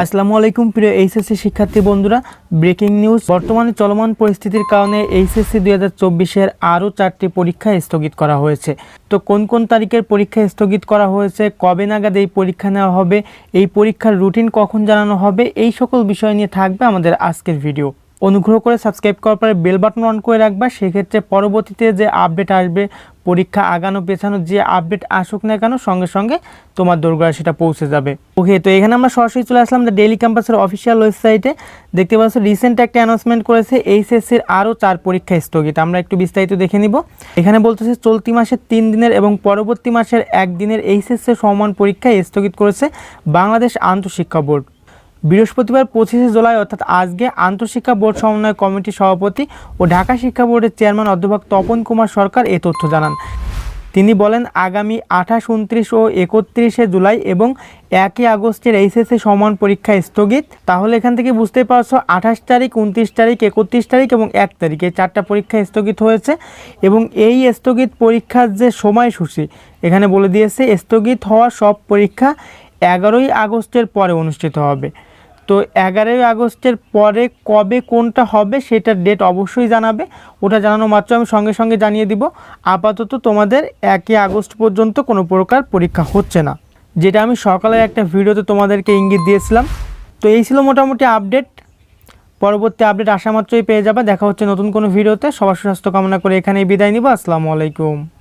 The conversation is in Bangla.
আসসালামু আলাইকুম প্রিয় এইচএসসি শিক্ষার্থী বন্ধুরা, ব্রেকিং নিউজ। বর্তমানে চলমান পরিস্থিতির কারণে এইচএসসি দুই হাজার চব্বিশের আরও চারটি পরীক্ষা স্থগিত করা হয়েছে। তো কোন কোন তারিখের পরীক্ষা স্থগিত করা হয়েছে, কবে নাগাদ এই পরীক্ষা নেওয়া হবে, এই পরীক্ষার রুটিন কখন জানানো হবে, এই সকল বিষয় নিয়ে থাকবে আমাদের আজকের ভিডিও। অনুগ্রহ করে সাবস্ক্রাইব করার পরে বেল বাটন অন করে রাখবা, সেক্ষেত্রে পরবর্তীতে যে আপডেট আসবে পরীক্ষা আগানো পেছানো যে আপডেট আসুক না কেন, সঙ্গে সঙ্গে তোমার দোরগোড়ায় সেটা পৌঁছে যাবে। ওকে তো এখানে আমরা সরাসরি চলে আসলাম দ্য ডেইলি ক্যাম্পাসের অফিসিয়াল ওয়েবসাইটে দেখতে পাচ্ছ রিসেন্ট একটা অ্যানাউন্সমেন্ট করেছে এইচএসসির আরও চার পরীক্ষা স্থগিত। আমরা একটু বিস্তারিত দেখে নিব। এখানে বলতেছে, চলতি মাসের তিন দিনের এবং পরবর্তী মাসের একদিনের এইচএসসি সমান পরীক্ষা স্থগিত করেছে বাংলাদেশ আন্তঃশিক্ষা বোর্ড। বৃহস্পতিবার পঁচিশে জুলাই, অর্থাৎ আজকে আন্তঃশিক্ষা বোর্ড সমন্বয় কমিটির সভাপতি ও ঢাকা শিক্ষা বোর্ডের চেয়ারম্যান অধ্যাপক তপন কুমার সরকার এ তথ্য জানান। তিনি বলেন, আগামী আঠাশ, উনত্রিশ ও একত্রিশে জুলাই এবং একই আগস্টের এইচএসসি সমান পরীক্ষা স্থগিত। তাহলে এখান থেকে বুঝতে পারছ, আঠাশ তারিখ, উনত্রিশ তারিখ, একত্রিশ তারিখ এবং এক তারিখে চারটা পরীক্ষা স্থগিত হয়েছে এবং এই স্থগিত পরীক্ষার যে সময়সূচি, এখানে বলে দিয়েছে, স্থগিত হওয়া সব পরীক্ষা এগারোই আগস্টের পরে অনুষ্ঠিত হবে। তো এগারোই আগস্টের পরে কবে কোনটা হবে সেটার ডেট অবশ্যই জানাবে। ওটা জানানো মাত্র আমি সঙ্গে সঙ্গে জানিয়ে দিব। আপাতত তোমাদের একই আগস্ট পর্যন্ত কোনো প্রকার পরীক্ষা হচ্ছে না। যেটা আমি সকালে একটা ভিডিওতে তোমাদেরকে ইঙ্গিত দিয়েছিলাম। তো এই ছিল মোটামুটি আপডেট পরবর্তী আপডেট আসা মাত্রই পেয়ে যাবে। দেখা হচ্ছে নতুন কোনো ভিডিওতে। সবার সুস্বাস্থ্য কামনা করে এখানেই বিদায় নিব। আসসালামু আলাইকুম।